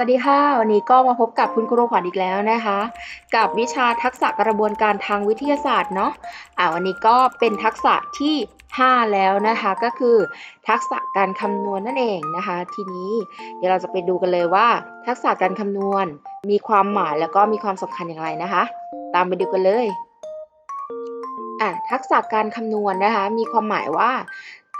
สวัสดีค่ะ วันนี้ก็มาพบกับคุณครูขวัญอีกแล้วนะคะ กับวิชาทักษะกระบวนการทางวิทยาศาสตร์เนาะอ่าวันนี้ก็เป็นทักษะที่ 5 แล้วนะคะก็คือ ทักษะการคำนวณนั่นเองนะคะ ทีนี้เดี๋ยวเราจะไปดูกันเลยว่า ทักษะการคำนวณ มีความหมายแล้วก็มีความสำคัญอย่างไรนะคะ ตามไปดูกันเลยอะทักษะการคำนวณนะคะ มีความหมายว่า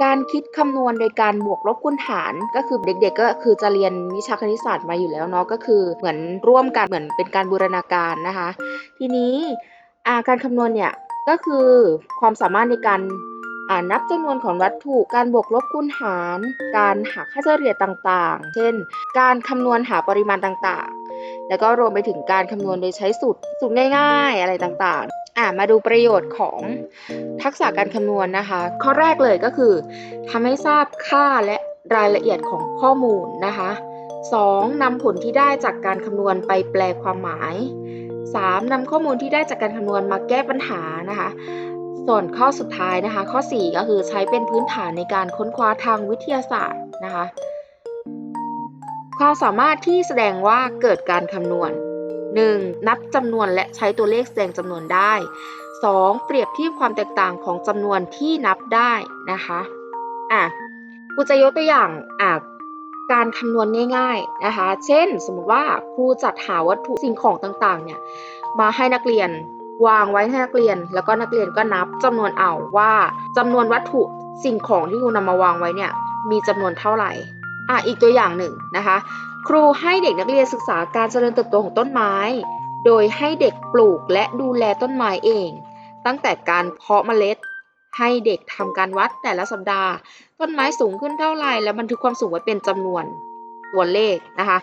การคิดคำนวณโดยการบวกลบคูณหารก็คือเด็กๆ ก็คือจะเรียนวิชาคณิตศาสตร์มาอยู่แล้วเนาะก็คือเหมือนร่วมกันเหมือนเป็นการบูรณาการนะคะ ทีนี้การคำนวณเนี่ยก็คือความสามารถในการอ่านับจำนวนของวัตถุการบวกลบคูณหาร การหาค่าเฉลี่ยต่างๆ เช่น การคำนวณหาปริมาณต่างๆ แล้วก็รวมไปถึงการคำนวณโดยใช้สูตรสูตรง่ายๆอะไรต่างๆ อ่ามาดูประโยชน์ของทักษะการคำนวณนะคะ ข้อแรกเลยก็คือทำให้ทราบค่าและรายละเอียดของข้อมูลนะคะ 2. นำผลที่ได้จากการคำนวณไปแปลความหมาย 3. นำข้อมูลที่ได้จากการคำนวณมาแก้ปัญหานะคะ ส่วนข้อสุดท้ายนะคะ ข้อ 4 ก็คือใช้เป็นพื้นฐานในการค้นคว้าทางวิทยาศาสตร์นะคะ ความสามารถที่แสดงว่าเกิดการคำนวณ 1. นับจำนวนและใช้ตัวเลขแสดงจำนวนได้ 2. เปรียบเทียบความแตกต่างของจำนวนที่นับได้นะคะอะครูจะยกตัวอย่างอะการคำนวณง่าย ๆนะคะ เช่น สมมติว่าครูจัดหาวัตถุสิ่งของต่างๆเนี่ยมาให้นักเรียนวางไว้ให้นักเรียน แล้วก็นักเรียนก็นับจำนวนเอาว่าจำนวนวัตถุสิ่งของที่ครูนำมาวางไว้เนี่ยมีจำนวนเท่าไหร่อะอีกตัวอย่างหนึ่งนะคะ ครูให้เด็กนักเรียนศึกษาการเจริญเติบโตของต้นไม้ โดยให้เด็กปลูกและดูแลต้นไม้เอง ตั้งแต่การเพาะเมล็ด ให้เด็กทำการวัดแต่ละสัปดาห์ ต้นไม้สูงขึ้นเท่าไหร่และบันทึกความสูงไว้เป็นจำนวนตัวเลขนะคะ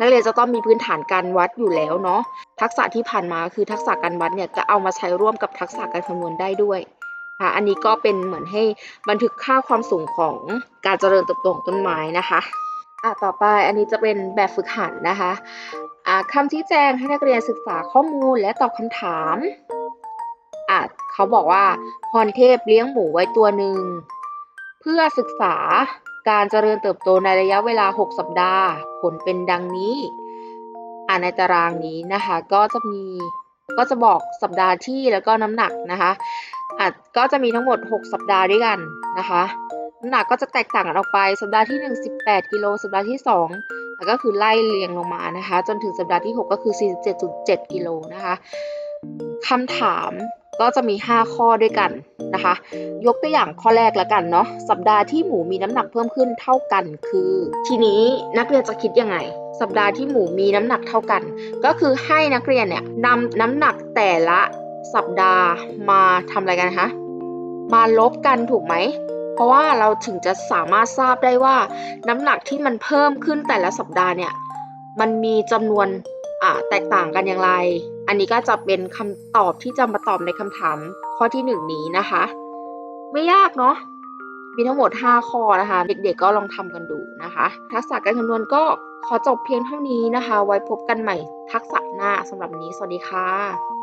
นักเรียนจะต้องมีพื้นฐานการวัดอยู่แล้วเนาะทักษะที่ผ่านมาคือทักษะการวัดเนี่ยจะเอามาใช้ร่วมกับทักษะการคำนวณได้ด้วยค่ะอันนี้ก็เป็นเหมือนให้บันทึกค่าความสูงของการเจริญเติบโตของต้นไม้นะคะ อะต่อไปอันนี้จะเป็นแบบฝึกหัดนะคะอะคำชี้แจงให้นักเรียนศึกษาข้อมูลและตอบคำถามอะเขาบอกว่าพรเทพเลี้ยงหมูไว้ตัวหนึ่ง เพื่อศึกษาการเจริญเติบโตในระยะเวลา 6 สัปดาห์ ผลเป็นดังนี้อ่าในตารางนี้นะคะก็จะมีก็จะบอกสัปดาห์ที่แล้วก็น้ำหนักนะคะอะก็จะมีทั้งหมด 6 สัปดาห์ด้วยกันนะคะ น้ำหนักก็จะแตกต่างกันออกไปสัปดาห์ที่ 1 18กิโลสัปดาห์ที่ 2 แล้วก็คือไล่เรียงลงมานะคะ จนถึงสัปดาห์ที่ 6 ก็คือ 47.7 กิโลนะคะคำถามก็จะมี 5 ข้อด้วยกันนะคะ ยกตัวอย่างข้อแรกแล้วกันเนาะสัปดาห์ที่หมูมีน้ำหนักเพิ่มขึ้นเท่ากันคือ ทีนี้นักเรียนจะคิดยังไง สัปดาห์ที่หมูมีน้ำหนักเท่ากัน ก็คือให้นักเรียนเนี่ยนำน้ำหนักแต่ละสัปดาห์มาทำอะไรกันคะมาลบกันถูกไหม เพราะว่าเราถึงจะสามารถทราบได้ว่า น้ำหนักที่มันเพิ่มขึ้นแต่ละสัปดาห์เนี่ยมันมีจำนวนแตกต่างกันอย่างไร อันนี้ก็จะเป็นคำตอบที่จะมาตอบในคำถามข้อที่หนึ่งนี้นะคะ ไม่ยากเนาะ มีทั้งหมด 5 ข้อนะคะ เด็กๆก็ลองทำกันดูนะคะ ทักษะการคำนวณก็ขอจบเพียงเท่านี้นะคะ ไว้พบกันใหม่ทักษะหน้าสำหรับนี้ สวัสดีค่ะ